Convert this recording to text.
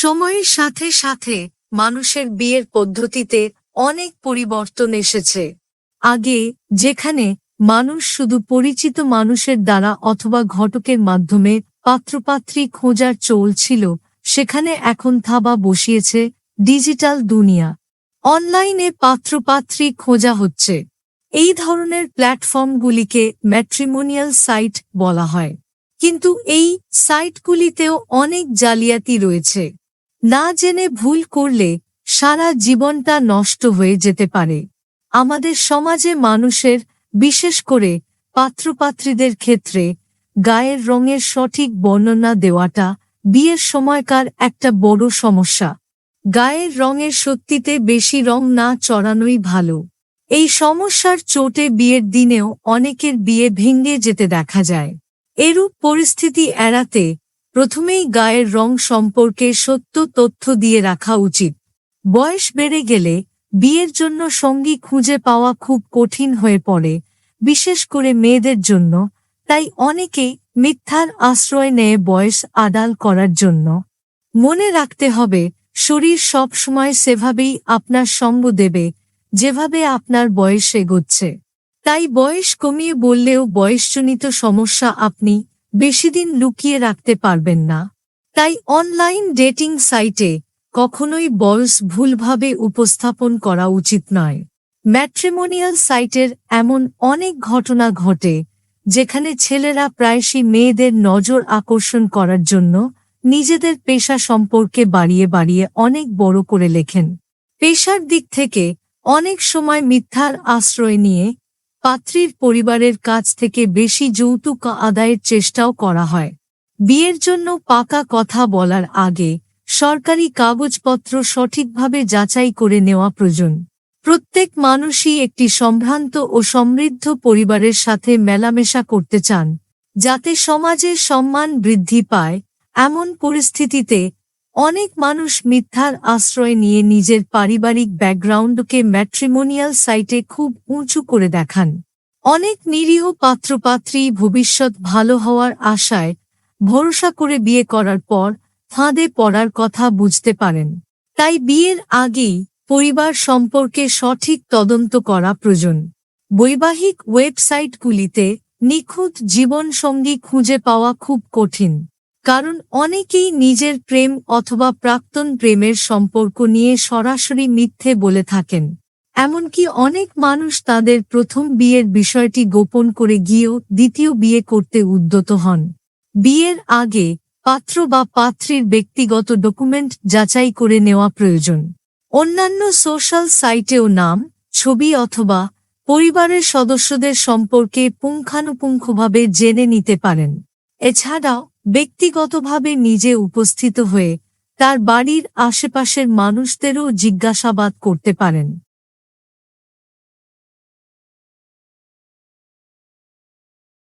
সময়ের সাথে সাথে মানুষের বিয়ের পদ্ধতিতে অনেক পরিবর্তন এসেছে। আগে যেখানে মানুষ শুধু পরিচিত মানুষের দ্বারা অথবা ঘটকের মাধ্যমে পাত্রপাত্রী খোঁজার চল ছিল, সেখানে এখন থাবা বসিয়েছে ডিজিটাল দুনিয়া। অনলাইনে পাত্রপাত্রী খোঁজা হচ্ছে। এই ধরনের প্ল্যাটফর্মগুলিকে ম্যাট্রিমোনিয়াল সাইট বলা হয়। কিন্তু এই সাইটগুলিতেও অনেক জালিয়াতি রয়েছে। না জেনে ভুল করলে সারা জীবনটা নষ্ট হয়ে যেতে পারে। আমাদের সমাজে মানুষের, বিশেষ করে পাত্রপাত্রীদের ক্ষেত্রে, গায়ের রঙের সঠিক বর্ণনা দেওয়াটা বিয়ের সময়কার একটা বড় সমস্যা। গায়ের রঙের সত্যিতে বেশি রং না চড়ানোই ভালো। এই সমস্যার চোটে বিয়ের দিনেও অনেকের বিয়ে ভেঙে যেতে দেখা যায়। এরূপ পরিস্থিতি এড়াতে প্রথমেই গায়ের রং সম্পর্কে সত্য তথ্য দিয়ে রাখা উচিত। বয়স বেড়ে গেলে বিয়ের জন্য সঙ্গী খুঁজে পাওয়া খুব কঠিন হয়ে পড়ে, বিশেষ করে মেয়েদের জন্য, তাই অনেকেই মিথ্যার আশ্রয় নেয় বয়স আদাল করার জন্য। মনে রাখতে হবে, শরীর সব সময় সেভাবেই আপনার সঙ্গ দেবে, যেভাবে আপনার বয়স এগোচ্ছে। তাই বয়স কমিয়ে বললেও বয়সজনিত সমস্যা আপনি বেশিদিন লুকিয়ে রাখতে পারবেন না। তাই অনলাইন ডেটিং সাইটে কখনোই বয়স ভুলভাবে উপস্থাপন করা উচিত নয়। ম্যাট্রিমোনিয়াল সাইটের এমন অনেক ঘটনা ঘটে, যেখানে ছেলেরা প্রায়শই মেয়েদের নজর আকর্ষণ করার জন্য নিজেদের পেশা সম্পর্কে বাড়িয়ে বাড়িয়ে অনেক বড় করে লেখেন। পেশার দিক থেকে অনেক সময় মিথ্যার আশ্রয় নিয়ে পাত্রীর পরিবারের কাছ থেকে বেশি যৌতুক আদায়ের চেষ্টাও করা হয়। বিয়ের জন্য পাকা কথা বলার আগে সরকারি কাগজপত্র সঠিকভাবে যাচাই করে নেওয়া প্রয়োজন। প্রত্যেক মানুষই একটি সম্ভ্রান্ত ও সমৃদ্ধ পরিবারের সাথে মেলামেশা করতে চান, যাতে সমাজের সম্মান বৃদ্ধি পায়। এমন পরিস্থিতিতে অনেক মানুষ মিথ্যার আশ্রয় নিয়ে নিজের পারিবারিক ব্যাকগ্রাউন্ডকে ম্যাট্রিমোনিয়াল সাইটে খুব উঁচু করে দেখান। অনেক নিরীহ পাত্রপাত্রী ভবিষ্যৎ ভালো হওয়ার আশায় ভরসা করে বিয়ে করার পর ফাঁদে পড়ার কথা বুঝতে পারেন। তাই বিয়ের আগেই পরিবার সম্পর্কে সঠিক তদন্ত করা প্রয়োজন। বৈবাহিক ওয়েবসাইটগুলিতে নিখুঁত জীবনসঙ্গী খুঁজে পাওয়া খুব কঠিন। কারণ অনেকেই নিজের প্রেম অথবা প্রাক্তন প্রেমের সম্পর্ক নিয়ে সরাসরি মিথ্যে বলে থাকেন। এমনকি অনেক মানুষ তাদের প্রথম বিয়ের বিষয়টি গোপন করে গিয়েও দ্বিতীয় বিয়ে করতে উদ্যত হন। বিয়ের আগে পাত্র বা পাত্রীর ব্যক্তিগত ডকুমেন্ট যাচাই করে নেওয়া প্রয়োজন। অন্যান্য সোশ্যাল সাইটেও নাম, ছবি অথবা পরিবারের সদস্যদের সম্পর্কে পুঙ্খানুপুঙ্খভাবে জেনে নিতে পারেন। এছাড়াও ব্যক্তিগতভাবে নিজে উপস্থিত হয়ে তার বাড়ির আশেপাশের মানুষদেরও জিজ্ঞাসাবাদ করতে পারেন।